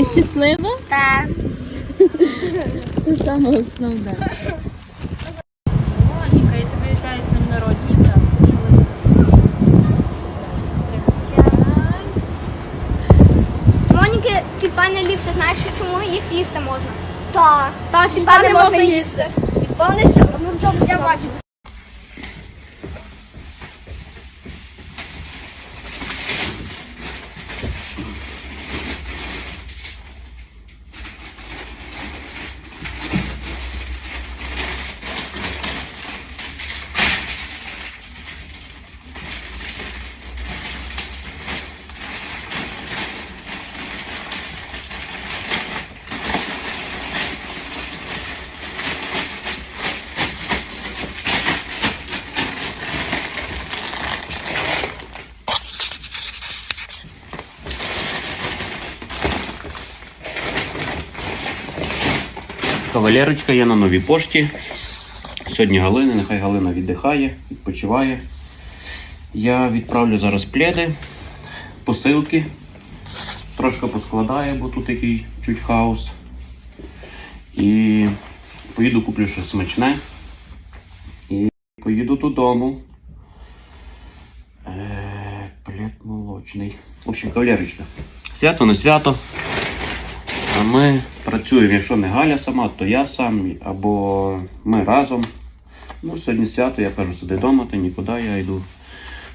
Ти щаслива? Так. Це саме основне. Моніка, я тобі вітаю з народження. Моніки тюльпани ліпше, знаєш чому їх їсти можна? Так. Так, тюльпани можна їсти. Повністю. Я бачу. Кавалерочка є на новій пошті. Сьогодні Галина, нехай Галина віддихає, відпочиває. Я відправлю зараз пледи, посилки. Трошки поскладаю, бо тут такий чуть хаос. І поїду куплю щось смачне. І поїду додому. Е, плед молочний. В общем, кавалерочка. Свято не свято. Ми працюємо, якщо не Галя сама, то я сам, або ми разом. Ну, сьогодні свято, я кажу, сиди вдома, ти нікуди, я йду,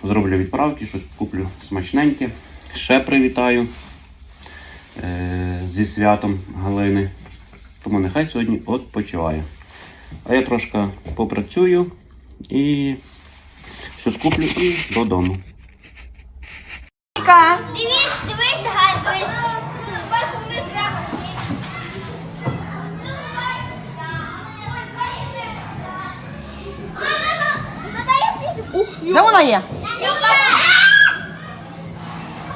зроблю відправки, щось куплю смачненьке. Ще привітаю е- зі святом Галини. Тому нехай сьогодні відпочиває. А я трошки попрацюю і все скуплю і додому. Дивись, дивись, Галь, Де вона є?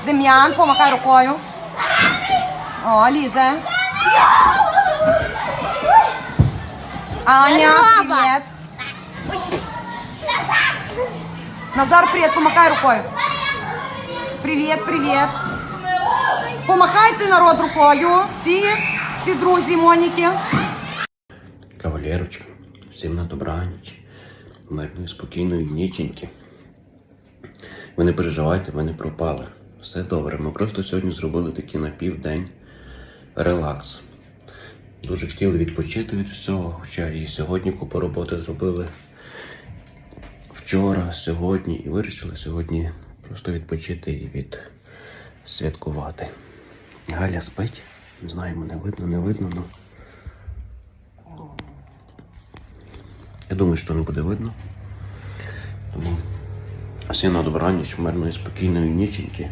Дем'ян, помахай рукою. О, лізе. Аня, привіт. Назар, привіт, помахай рукою. Привіт, привіт. Помахайте народ рукою. Всі, всі друзі Моніки. Кавалерочка, всім на добраніч, мирної, спокійної ніченьки. Ви не переживайте, ви не пропали. Все добре. Ми просто сьогодні зробили такий на південь релакс. Дуже хотіли відпочити від всього, хоча і сьогодні купу роботи зробили вчора, сьогодні, і вирішили сьогодні просто відпочити і відсвяткувати. Галя спить. Не знаю, мене видно, не видно, але. Я думаю, що не буде видно. Тому всім на добраніч, мирної, спокійної ніченьки.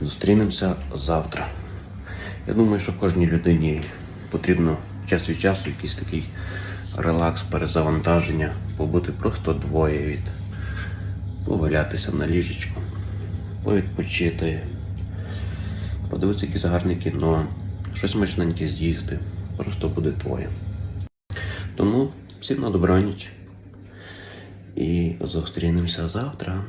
Зустрінемося завтра. Я думаю, що кожній людині потрібно час від часу якийсь такий релакс, перезавантаження, побути просто двоє від повалятися на ліжечку, повідпочити, подивитися якесь гарне кіно, щось смачненьке з'їсти. Просто буде двоє. Тому всім на добраніч. І зустрінемося завтра.